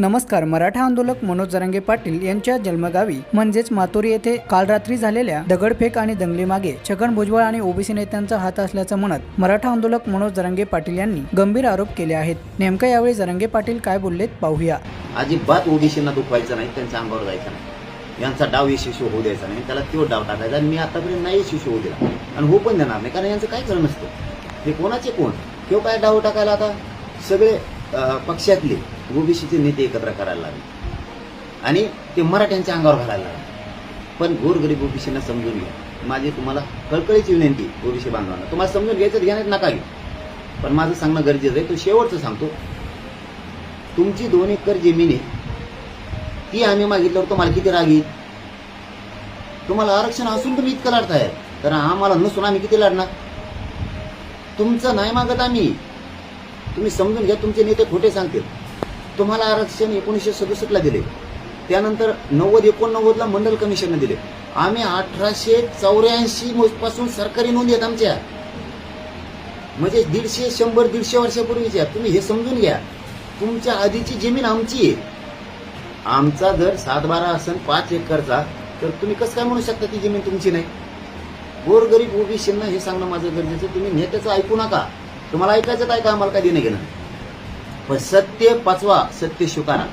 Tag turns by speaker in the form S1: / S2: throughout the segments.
S1: नमस्कार मराठा आंदोलक मनोज जरांगे पाटील यांच्या जन्मगावी म्हणजेच मातोरी येथे काल रात्री झालेल्या दगडफेक आणि दंगलीमागे छगन भुजबळ आणि ओबीसी नेत्यांचा हात असल्याचं म्हणत मराठा आंदोलक मनोज जरांगे पाटील यांनी गंभीर आरोप केले आहेत. नेमकं यावेळी जरांगे पाटील काय बोललेत पाहूया.
S2: अजिबात ओबीसींना दुखवायचं नाही त्यांच्या अंगावर जायचं नाही. यांचा डाव यशस्वी होऊ द्यायचा नाही त्याला तो डाव टाकायचा आणि मी आतापर्यंत नाही यशस्वी होऊ दिला. आणि हो पण देणार नाही कारण यांचं काय खरं नसतं. हे कोणाचे कोण? किंवा काय डाव टाकायला आता? सगळे पक्षातले ओबीसीचे नेते एकत्र करायला लागले. आणि ते मराठ्यांच्या अंगावर घालायला लागले. पण गोरगरीब ओबीसींना समजून घ्या. माझी तुम्हाला कळकळीची विनंती ओबीसी बांधवांना. तुम्हाला समजून घ्यायचं घेण्यात नका घेऊ पण माझं सांगणं गरजेचं आहे. तो शेवटचं सांगतो. तुमची दोन एकर जमीन आहे. ती आम्ही मागितल्यावर तुम्हाला किती राग येईल? तुम्हाला आरक्षण असून तुम्ही इतकं लढताय. तर आम्हाला नसून आम्ही किती लढणार? तुमचं नाही मागत आम्ही. तुम्ही समजून घ्या तुमचे नेते खोटे सांगतील. तुम्हाला आरक्षण एकोणीसशे सदुसष्टला दिले. त्यानंतर नव्वद एकोणनव्वदला मंडल कमिशनने दिले. आम्ही अठराशे चौऱ्याऐंशी पासून सरकारी नोंदी आहेत आमच्या. म्हणजे दीडशे शंभर दीडशे वर्षापूर्वीच्या. तुम्ही हे समजून घ्या. तुमच्या आधीची जमीन आमची आहे. आमचा जर सातबारा असन पाच एकरचा. तर तुम्ही कसं काय म्हणू शकता ती जमीन तुमची नाही? गोरगरीब ओबीसींना हे सांगणं माझं गरजेचं तुम्ही नेत्याचं ऐकू नका. तुम्हाला ऐकायचं काय का आम्हाला काय देणं घेणं? पण सत्य पाचवा सत्य स्वीकारा.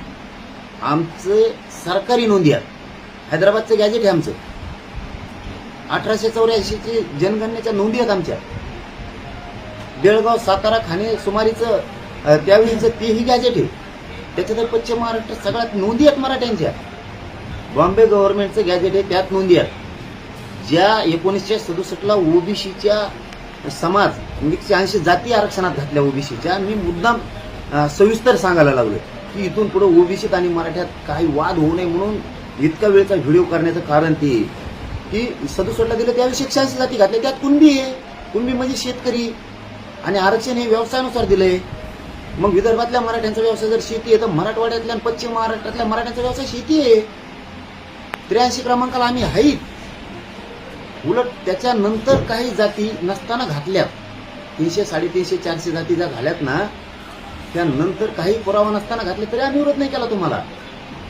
S2: आमचे सरकारी नोंदी आहेत. हैदराबादचं गॅजेट आहे आमचं. अठराशे चौऱ्याऐंशीची जनगणनेच्या नोंदी आहेत आमच्या. बेळगाव सातारा खाणे सुमारीचं त्यावेळीचं तेही गॅजेट आहे. त्याच्यात पश्चिम महाराष्ट्रात सगळ्यात नोंदी आहेत मराठ्यांच्या. बॉम्बे गव्हर्नमेंटचं गॅजेट आहे त्यात नोंदी आहेत. ज्या एकोणीसशे सदुसष्टला ओबीसीच्या समाज एकशे ऐंशी जाती आरक्षणात घातल्या ओबीसीच्या. मी मुद्दाम सविस्तर सांगायला लागलो की इथून पुढे ओबीसीत आणि मराठ्यात काही वाद होऊ नये म्हणून इतका वेळचा व्हिडिओ करण्याचं कारण ते की सदुसष्टला दिलं त्यावेळी एकशे ऐंशी जाती घातल्या. त्यात कुणबी आहे? कुणबी म्हणजे शेतकरी. आणि आरक्षण हे व्यवसायानुसार दिलंय. मग विदर्भातल्या मराठ्यांचा व्यवसाय जर शेती आहे तर मराठवाड्यातल्या पश्चिम महाराष्ट्रातल्या मराठ्यांचा व्यवसाय शेती आहे. त्र्याऐंशी क्रमांकाला आम्ही आहेत उलट त्याच्यानंतर काही जाती नसताना घातल्या. तीनशे साडेतीनशे चारशे जाती ज्या घाल्यात ना त्यानंतर काही पुरावा नसताना घातले तरी आम्ही विरोध नाही केला तुम्हाला.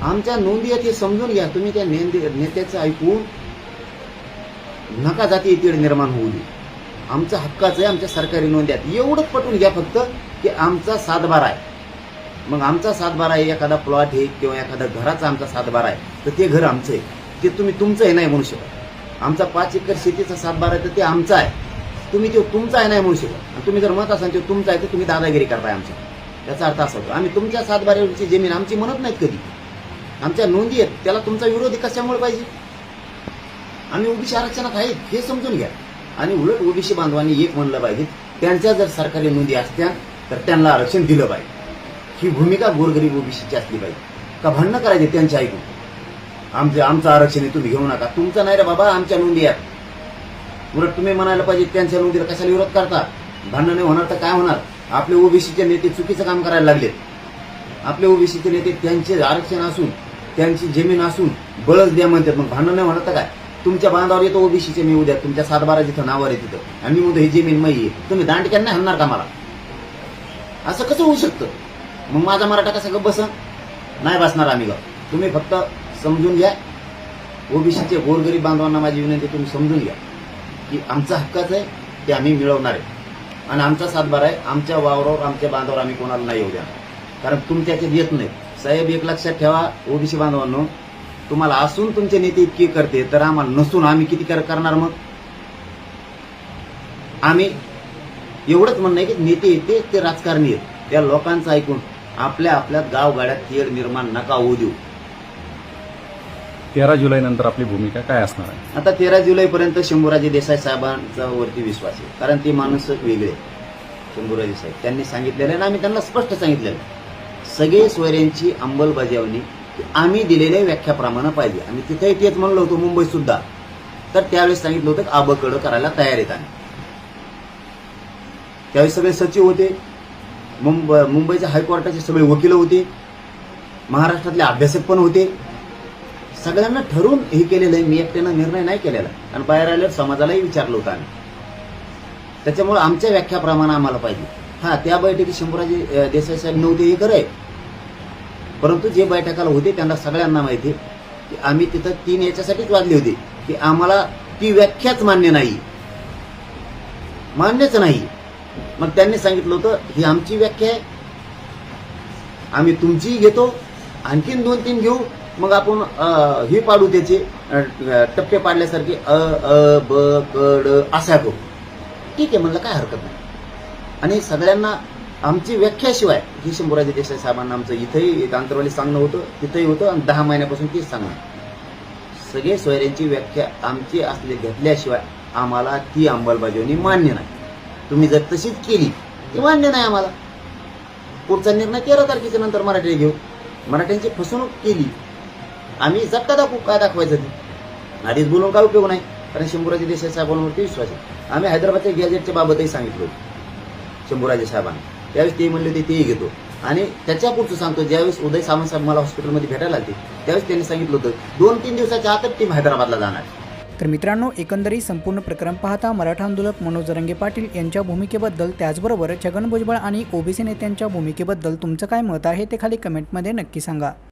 S2: आमच्या नोंदी आहेत हे समजून घ्या. तुम्ही त्या नेंदे- नेत्याचं ऐकून नका जाती तीड निर्माण होऊ दे आमचं हक्काचं आहे आमच्या सरकारी नोंदी आहेत. एवढंच पटवून घ्या फक्त की आमचा सातबारा आहे. मग आमचा सातबारा आहे एखादा प्लॉट आहे किंवा एखादा घराचा आमचा सातबारा आहे तर ते घर आमचं आहे. ते तुम्ही तुमचं आहे नाही म्हणू शकत. आमचा पाच एकर शेतीचा सातबारा आहे तर ते आमचा आहे. तुम्ही तो तुमचा आहे नाही म्हणू शकत. आणि तुम्ही जर म्हणत असाल ते तुमचं आहे तर तुम्ही दादागिरी करताय आमच्या. याचा अर्थ असा होतो. आम्ही तुमच्या सातबाऱ्यावरची जमीन आमची म्हणत नाहीत कधी. आमच्या नोंदी आहेत. त्याला तुमचा विरोध कशामुळे पाहिजे? आम्ही ओबीसी आरक्षणात आहेत हे समजून घ्या. आणि उलट ओबीसी बांधवांनी एक म्हणलं पाहिजे त्यांच्या जर सरकारी नोंदी असत्या तर त्यांना आरक्षण दिलं पाहिजे. ही भूमिका गोरगरीब ओबीसीची असली पाहिजे. का भांडणं करायचे त्यांच्या ऐकून आमचं आमचं आरक्षण आहे तुम्ही घेऊ नका. तुमचं नाही रे बाबा आमच्या नोंदी आहेत. उलट तुम्ही म्हणायला पाहिजे त्यांच्या दिलं कशाला विरोध करता? भांडण नाही होणार तर काय होणार? आपले ओबीसीचे नेते चुकीचं काम करायला लागलेत. आपले ओबीसीचे नेते त्यांचे आरक्षण असून त्यांची जमीन असून बळच द्या म्हणतात मग भांडण नाही होणार तर काय? तुमच्या बांधावर येतो ओबीसीचे मी उद्या तुमच्या सातबारा जिथं नावावर आहे तिथं. आणि मी उद्या ही जमीन मई आहे. तुम्ही दांडक्यान नाही हाणणार का मला? असं कसं होऊ शकतं? मग माझा मराठा कसा गप बसन नाही बसणार आम्ही गप. तुम्ही फक्त समजून घ्या. ओबीसीचे गोरगरीब बांधवांना माझी विनंती तुम्ही समजून घ्या. की आमचा हक्काच आहे ते आम्ही मिळवणार आहे. आणि आमचा सातबार आहे आमच्या वावरावर आमच्या बांधावर आम्ही कोणाला नाही येऊ द्या कारण तुमच्याचे येत नाही साहेब एक लक्षात ठेवा ओबीसी बांधवांनो तुम्हाला असून तुमचे नेते इतके करते तर आम्हाला नसून आम्ही किती कर- करणार मग? आम्ही एवढंच म्हणणं आहे की नेते येते ते राजकारणी आहेत. त्या लोकांचं ऐकून आपल्या आपल्या गावगाड्यात तेढ निर्माण नका होऊ देऊ.
S3: तेरा जुलै नंतर आपली भूमिका काय असणार आहे?
S2: आता तेरा जुलैपर्यंत शंभूराजे देसाई साहेबांचा वरती विश्वास आहे. कारण ते माणूस वेगळे शंभूराजे साहेब. त्यांनी सांगितलेलं आहे आणि आम्ही त्यांना स्पष्ट सांगितलेलं आहे. सगळे सोयऱ्यांची अंमलबजावणी आम्ही दिलेल्या व्याख्याप्रमाणे पाहिजे. आम्ही तिथे तेच म्हणलो होतो मुंबईसुद्धा तर त्यावेळेस सांगितलं होतं आबकडं करायला तयार आहेत आम्ही. त्यावेळेस सगळे सचिव होते. मुंबई मुंबईच्या हायकोर्टाचे सगळे वकील होते. महाराष्ट्रातले अभ्यासक पण होते. सगळ्यांना ठरवून हे केलेलं आहे मी एकट्यानं निर्णय नाही केलेला. आणि बाहेर आल्यावर समाजालाही विचारलं होतं आम्ही. त्याच्यामुळे आमच्या व्याख्याप्रमाणे आम्हाला पाहिजे. हा त्या बैठकीत शंभूराजे देसाई साहेब नव्हते हे खरं आहे. परंतु जे बैठकाला होते त्यांना सगळ्यांना माहिती आहे की आम्ही तिथं तीन याच्यासाठीच वाजली होती की आम्हाला ती व्याख्याच मान्य नाही. मान्यच नाही. मग त्यांनी सांगितलं होतं ही आमची व्याख्या आहे. आम्ही तुमचीही घेतो. आणखीन दोन तीन घेऊ. मग आपण हे पाडू त्याचे टप्पे पाडल्यासारखे अ अ ब कड असा करू. ठीक आहे म्हणलं काय हरकत नाही. आणि सगळ्यांना आमची व्याख्याशिवाय ही शंभूराजे देसाई साहेबांना आमचं इथंही एक आंतरवाली सांगणं होतं तिथंही होतं आणि दहा महिन्यापासून तीच सांगणं सगळे सोयऱ्यांची व्याख्या आमची असले घेतल्याशिवाय आम्हाला ती अंमलबजावणी मान्य नाही. तुम्ही जर तशीच केली ती मान्य नाही आम्हाला. पुढचा निर्णय तेरा तारखेच्या नंतर मराठी घेऊ. मराठ्यांची फसवणूक केली आम्ही झटका दाखवू काय दाखवायचं ते? आधीच बोलून काय उपयोग नाही? कारण शंभूराजे देसाई साहेबांवरती विश्वास आहे. आम्ही हैदराबादच्या गॅजेटच्या बाबतही सांगितलं होतं शंभूराजे साहेबांना. त्यावेळेस ते म्हणले होते तेही घेतो. आणि त्याच्या पुढचं सांगतो ज्यावेळेस उदय सामंत साहेब मला हॉस्पिटलमध्ये भेटायला आले त्यावेळेस त्यांनी सांगितलं होतं दोन तीन दिवसाच्या आतच टीम हैदराबादला जाणार.
S1: तर मित्रांनो एकंदरीत संपूर्ण प्रकरण पाहता मराठा आंदोलक मनोज रंगे पाटील यांच्या भूमिकेबद्दल त्याचबरोबर छगन भुजबळ आणि ओबीसी नेत्यांच्या भूमिकेबद्दल तुमचं काय मत आहे ते खाली कमेंटमध्ये नक्की सांगा.